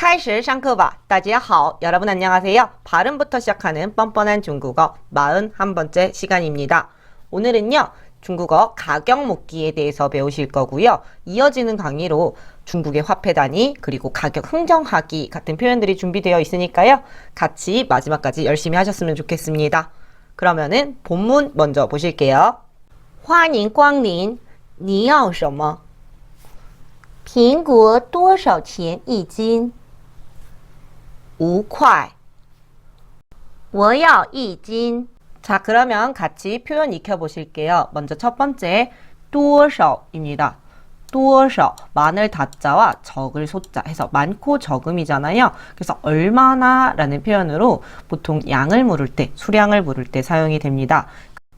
开始上课吧.大家好. 여러분 안녕하세요. 발음부터 시작하는 뻔뻔한 중국어 41번째 시간입니다. 오늘은요. 중국어 가격 묻기에 대해서 배우실 거고요. 이어지는 강의로 중국의 화폐 단위 그리고 가격 흥정하기 같은 표현들이 준비되어 있으니까요. 같이 마지막까지 열심히 하셨으면 좋겠습니다. 그러면은 본문 먼저 보실게요. 欢迎光临,你要什么?苹果多少钱一斤？ 五块。我要一斤。 자, 그러면 같이 표현 익혀보실게요. 먼저 첫 번째, 多少입니다. 多少 많을 다자와 적을 소자 해서 많고 적음이잖아요. 그래서 얼마나 라는 표현으로 보통 양을 물을 때, 수량을 물을 때 사용이 됩니다.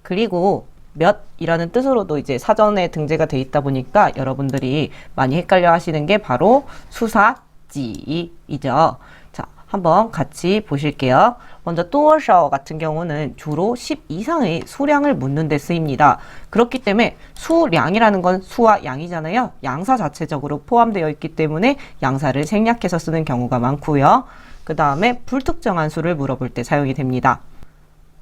그리고 몇이라는 뜻으로도 이제 사전에 등재가 돼 있다 보니까 여러분들이 많이 헷갈려 하시는 게 바로 수사지이죠. 자, 한번 같이 보실게요. 먼저 多少 같은 경우는 주로 10 이상의 수량을 묻는 데 쓰입니다. 그렇기 때문에 수량이라는 건 수와 양이잖아요. 양사 자체적으로 포함되어 있기 때문에 양사를 생략해서 쓰는 경우가 많고요. 그 다음에 불특정한 수를 물어볼 때 사용이 됩니다.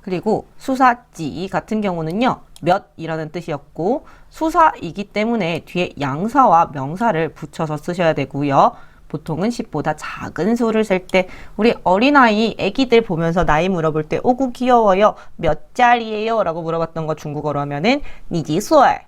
그리고 수사지 같은 경우는요. 몇이라는 뜻이었고 수사이기 때문에 뒤에 양사와 명사를 붙여서 쓰셔야 되고요. 보통은 10보다 작은 수를 셀 때 우리 어린아이 애기들 보면서 나이 물어볼 때 오구 귀여워요. 몇 짜리예요? 라고 물어봤던 거 중국어로 하면은 니지수얼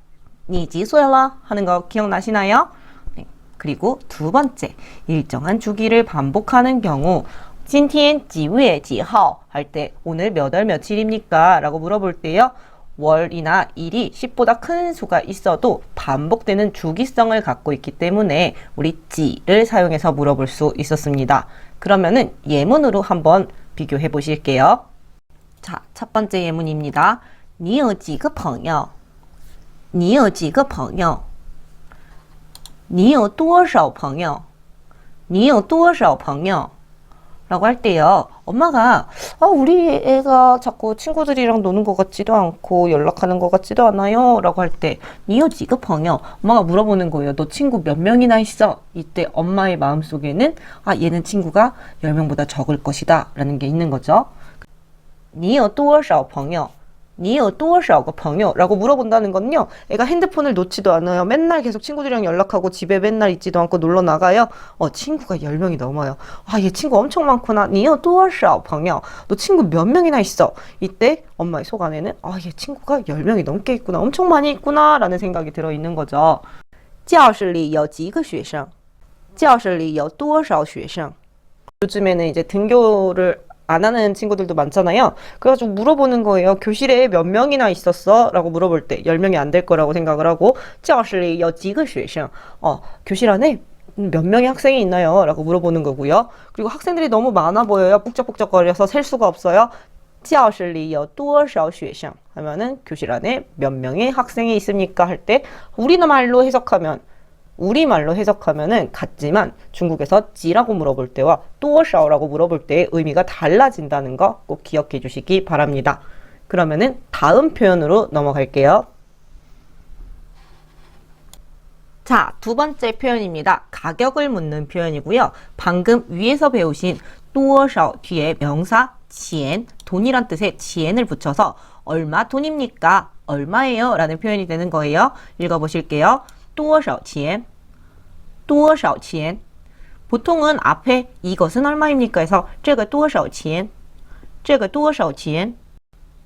니지수얼라 하는 거 기억나시나요? 네. 그리고 두 번째 일정한 주기를 반복하는 경우 今天几月几号 할 때 오늘 몇 월 며칠입니까? 라고 물어볼 때요. 월이나 일이 10보다 큰 수가 있어도 반복되는 주기성을 갖고 있기 때문에 우리 지를 사용해서 물어볼 수 있었습니다. 그러면은 예문으로 한번 비교해 보실게요. 자, 첫 번째 예문입니다. 你有几个朋友?你有几个朋友?你有多少朋友?你有多少朋友? 라고 할 때요. 엄마가 아, 우리 애가 자꾸 친구들이랑 노는 것 같지도 않고 연락하는 것 같지도 않아요. 라고 할 때 니요, 지급펑요. 엄마가 물어보는 거예요 너 친구 몇 명이나 있어? 이때 엄마의 마음속에는 아 얘는 친구가 열명보다 적을 것이다. 라는 게 있는 거죠. 니요 또어 펑요. 你有多少个朋友? 라고 물어본다는 건요. 애가 핸드폰을 놓지도 않아요. 맨날 계속 친구들이랑 연락하고 집에 맨날 있지도 않고 놀러 나가요. 어, 친구가 10명이 넘어요. 아, 얘 친구 엄청 많구나. 你有多少朋友? 너 친구 몇 명이나 있어? 이때 엄마의 속 안에는 아, 얘 친구가 10명이 넘게 있구나. 엄청 많이 있구나. 라는 생각이 들어 있는 거죠. 教室里有几个学生?教室里有多少学生? 요즘에는 이제 등교를 안 하는 친구들도 많잖아요. 그래가지고 물어보는 거예요. 교실에 몇 명이나 있었어? 라고 물어볼 때 10명이 안 될 거라고 생각을 하고 教室里有几个学生? 어, 교실 안에 몇 명의 학생이 있나요? 라고 물어보는 거고요. 그리고 학생들이 너무 많아 보여요. 북적북적거려서 셀 수가 없어요. 教室里有多少学生? 하면은 교실 안에 몇 명의 학생이 있습니까? 할 때 우리말로 해석하면 우리말로 해석하면은 같지만 중국에서 지라고 물어볼 때와 또샤오라고 물어볼 때의 의미가 달라진다는 거 꼭 기억해 주시기 바랍니다. 그러면은 다음 표현으로 넘어갈게요. 자, 두 번째 표현입니다. 가격을 묻는 표현이고요. 방금 위에서 배우신 또샤오 뒤에 명사 지엔, 돈이란 뜻의 지엔을 붙여서 얼마 돈입니까? 얼마예요? 라는 표현이 되는 거예요. 읽어보실게요. 多少钱?多少钱? 보통은 앞에 이것은 얼마입니까? 해서 这个多少钱?这个多少钱?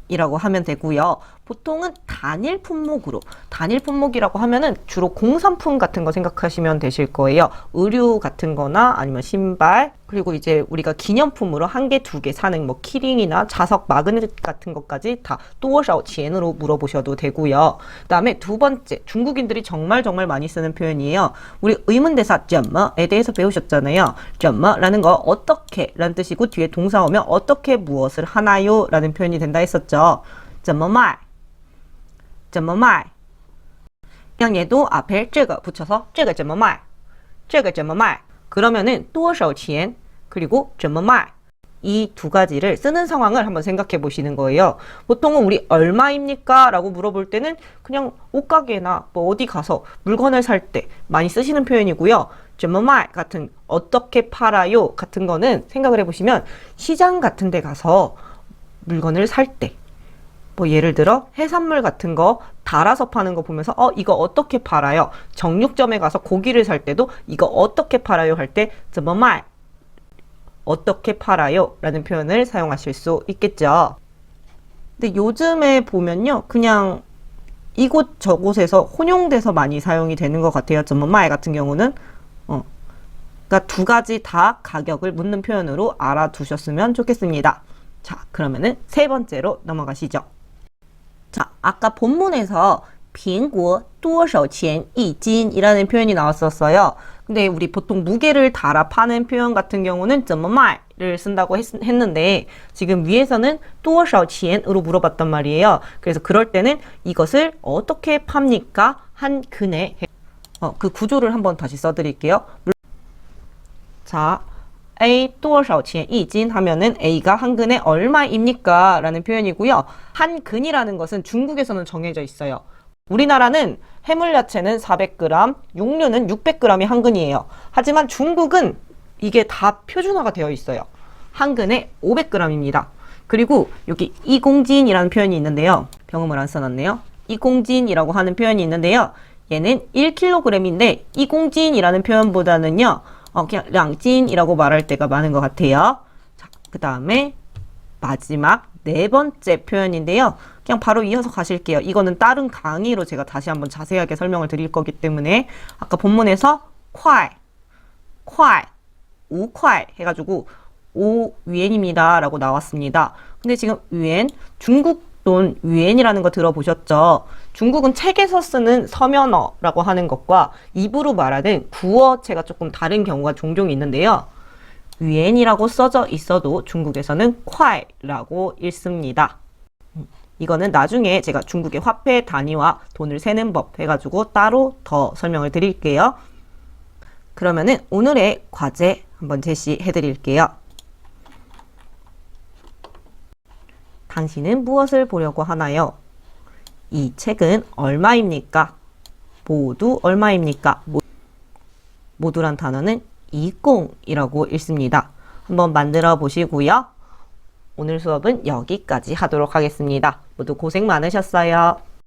이라고 하면 되고요. 보통은 단일 품목으로 단일 품목이라고 하면은 주로 공산품 같은 거 생각하시면 되실 거예요. 의류 같은 거나 아니면 신발 그리고 이제 우리가 기념품으로 한 개, 두 개 사는 뭐 키링이나 자석 마그넷 같은 것까지 다 또어샤오 지엔으로 물어보셔도 되고요. 그다음에 두 번째 중국인들이 정말 정말 많이 쓰는 표현이에요. 우리 의문대사 점마에 대해서 배우셨잖아요. 점마라는 거 어떻게 라는 뜻이고 뒤에 동사 오면 어떻게 무엇을 하나요 라는 표현이 된다 했었죠. 점마말 怎么卖? 그냥 얘도 앞에 这个 붙여서 这个怎么卖?这个怎么卖? 그러면은 多少钱 그리고 怎么卖 이 두 가지를 쓰는 상황을 한번 생각해 보시는 거예요. 보통은 우리 얼마입니까? 라고 물어볼 때는 그냥 옷가게나 뭐 어디 가서 물건을 살 때 많이 쓰시는 표현이고요. 怎么卖 같은 어떻게 팔아요 같은 거는 생각을 해보시면 시장 같은 데 가서 물건을 살 때 뭐 예를 들어 해산물 같은 거 달아서 파는 거 보면서 어 이거 어떻게 팔아요? 정육점에 가서 고기를 살 때도 이거 어떻게 팔아요 할 때 怎么卖 어떻게 팔아요? 라는 표현을 사용하실 수 있겠죠. 근데 요즘에 보면요. 그냥 이곳 저곳에서 혼용돼서 많이 사용이 되는 것 같아요. 怎么卖 같은 경우는 어. 그러니까 두 가지 다 가격을 묻는 표현으로 알아두셨으면 좋겠습니다. 자, 그러면은 세 번째로 넘어가시죠. 자, 아까 본문에서 苹果多少钱一斤이라는 표현이 나왔었어요. 근데 우리 보통 무게를 달아 파는 표현 같은 경우는 怎么卖를 쓴다고 했, 했는데 지금 위에서는 多少钱으로 물어봤단 말이에요. 그래서 그럴 때는 이것을 어떻게 팝니까? 한 근에 어, 그 구조를 한번 다시 써드릴게요. 자, A 또샤오치에 이진 하면은 A가 한 근에 얼마입니까? 라는 표현이고요. 한 근이라는 것은 중국에서는 정해져 있어요. 우리나라는 해물야채는 400g, 육류는 600g이 한 근이에요. 하지만 중국은 이게 다 표준화가 되어 있어요. 한 근에 500g입니다. 그리고 여기 이공진이라는 표현이 있는데요. 병음을 안 써놨네요. 이공진이라고 하는 표현이 있는데요. 얘는 1kg인데 이공진이라는 표현보다는요. 어, 그냥 량진이라고 말할 때가 많은 것 같아요. 자, 그 다음에 마지막 네 번째 표현인데요. 그냥 바로 이어서 가실게요. 이거는 다른 강의로 제가 다시 한번 자세하게 설명을 드릴 거기 때문에 아까 본문에서 콰이, 콰이, 우콰이 해가지고 오 위엔입니다라고 나왔습니다. 근데 지금 위엔 중국 돈 위엔이라는 거 들어보셨죠? 중국은 책에서 쓰는 서면어라고 하는 것과 입으로 말하는 구어체가 조금 다른 경우가 종종 있는데요. 위엔이라고 써져 있어도 중국에서는 콰이라고 읽습니다. 음, 이거는 나중에 제가 중국의 화폐 단위와 돈을 세는 법 해가지고 따로 더 설명을 드릴게요. 그러면은 오늘의 과제 한번 제시해 드릴게요. 당신은 무엇을 보려고 하나요? 이 책은 얼마입니까? 모두 얼마입니까? 모- 모두란 단어는 이공이라고 읽습니다. 한번 만들어 보시고요. 오늘 수업은 여기까지 하도록 하겠습니다. 모두 고생 많으셨어요.